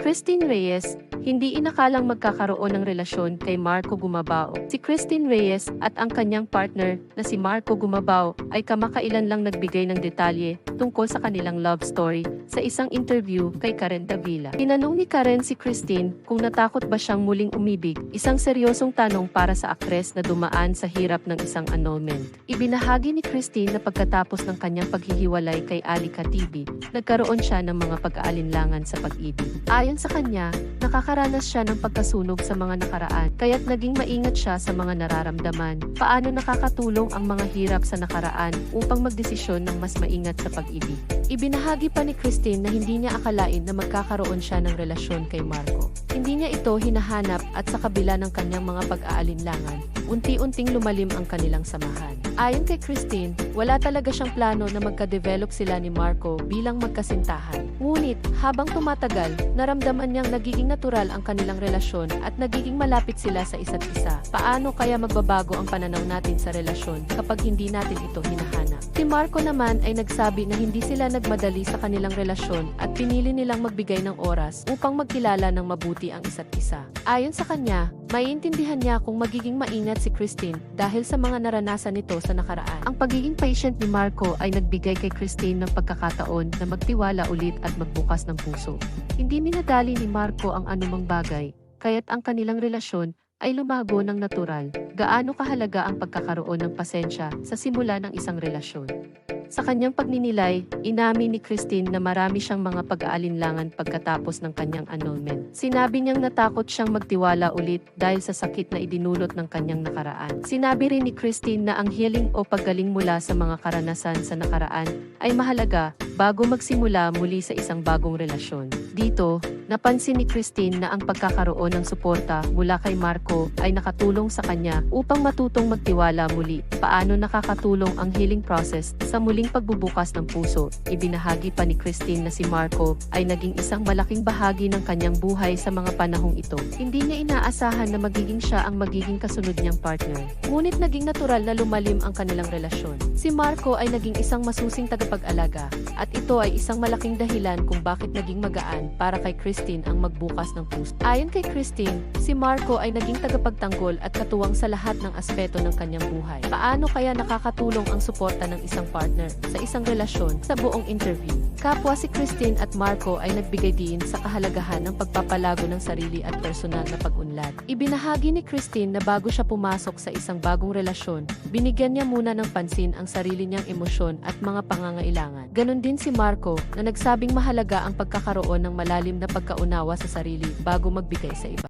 Christine Reyes, hindi inakalang magkakaroon ng relasyon kay Marco Gumabao. Si Christine Reyes at ang kanyang partner na si Marco Gumabao ay kamakailan lang nagbigay ng detalye tungkol sa kanilang love story sa isang interview kay Karen Davila. Tinanong ni Karen si Christine kung natakot ba siyang muling umibig, isang seryosong tanong para sa aktres na dumaan sa hirap ng isang annulment. Ibinahagi ni Christine na pagkatapos ng kanyang paghihiwalay kay Ali Katibi, nagkaroon siya ng mga pag-aalinlangan sa pag-ibig. Ayon sa kanya, nakakaranas siya ng pagkasunog sa mga nakaraan, kaya't naging maingat siya sa mga nararamdaman. Paano nakakatulong ang mga hirap sa nakaraan upang magdesisyon ng mas maingat sa pag-ibig. Ibinahagi pa ni Christine na hindi niya akalain na magkakaroon siya ng relasyon kay Marco. Hindi niya ito hinahanap at sa kabila ng kanyang mga pag-aalinlangan, unti-unting lumalim ang kanilang samahan. Ayon kay Christine, wala talaga siyang plano na magka-develop sila ni Marco bilang magkasintahan. Ngunit, habang tumatagal, naramdaman niyang nagiging natural ang kanilang relasyon at nagiging malapit sila sa isa't isa. Paano kaya magbabago ang pananaw natin sa relasyon kapag hindi natin ito hinahanap? Si Marco naman ay nagsabi na hindi sila nagmadali sa kanilang relasyon at pinili nilang magbigay ng oras upang magkilala ng mabuti ang isa't isa. Ayon sa kanya, maiintindihan niya kung magiging maingat si Christine dahil sa mga naranasan nito sa nakaraan. Ang pagiging patient ni Marco ay nagbigay kay Christine ng pagkakataon na magtiwala ulit at magbukas ng puso. Hindi minadali ni Marco ang anumang bagay, kaya't ang kanilang relasyon ay lumago ng natural. Gaano kahalaga ang pagkakaroon ng pasensya sa simula ng isang relasyon. Sa kanyang pagninilay, inamin ni Christine na marami siyang mga pag-aalinlangan pagkatapos ng kanyang annulment. Sinabi niyang natakot siyang magtiwala ulit dahil sa sakit na idinulot ng kanyang nakaraan. Sinabi rin ni Christine na ang healing o paggaling mula sa mga karanasan sa nakaraan ay mahalaga bago magsimula muli sa isang bagong relasyon. Dito, napansin ni Christine na ang pagkakaroon ng suporta mula kay Marco ay nakatulong sa kanya upang matutong magtiwala muli. Paano nakakatulong ang healing process sa muling pagbubukas ng puso? Ibinahagi pa ni Christine na si Marco ay naging isang malaking bahagi ng kanyang buhay sa mga panahong ito. Hindi niya inaasahan na magiging siya ang magiging kasunod niyang partner. Ngunit naging natural na lumalim ang kanilang relasyon. Si Marco ay naging isang masusing tagapag-alaga at ito ay isang malaking dahilan kung bakit naging magaan para kay Christine ang magbukas ng puso. Ayon kay Christine, si Marco ay naging tagapagtanggol at katuwang sa lahat ng aspeto ng kanyang buhay. Paano kaya nakakatulong ang suporta ng isang sa isang relasyon sa buong interview? Kapwa si Christine at Marco ay nagbigay din sa kahalagahan ng pagpapalago ng sarili at personal na pag-unlad. Ibinahagi ni Christine na bago siya pumasok sa isang bagong relasyon, binigyan niya muna ng pansin ang sarili niyang emosyon at mga pangangailangan. Ganon din si Marco na nagsabing mahalaga ang pagkakaroon ng malalim na pagkaunawa sa sarili bago magbigay sa iba.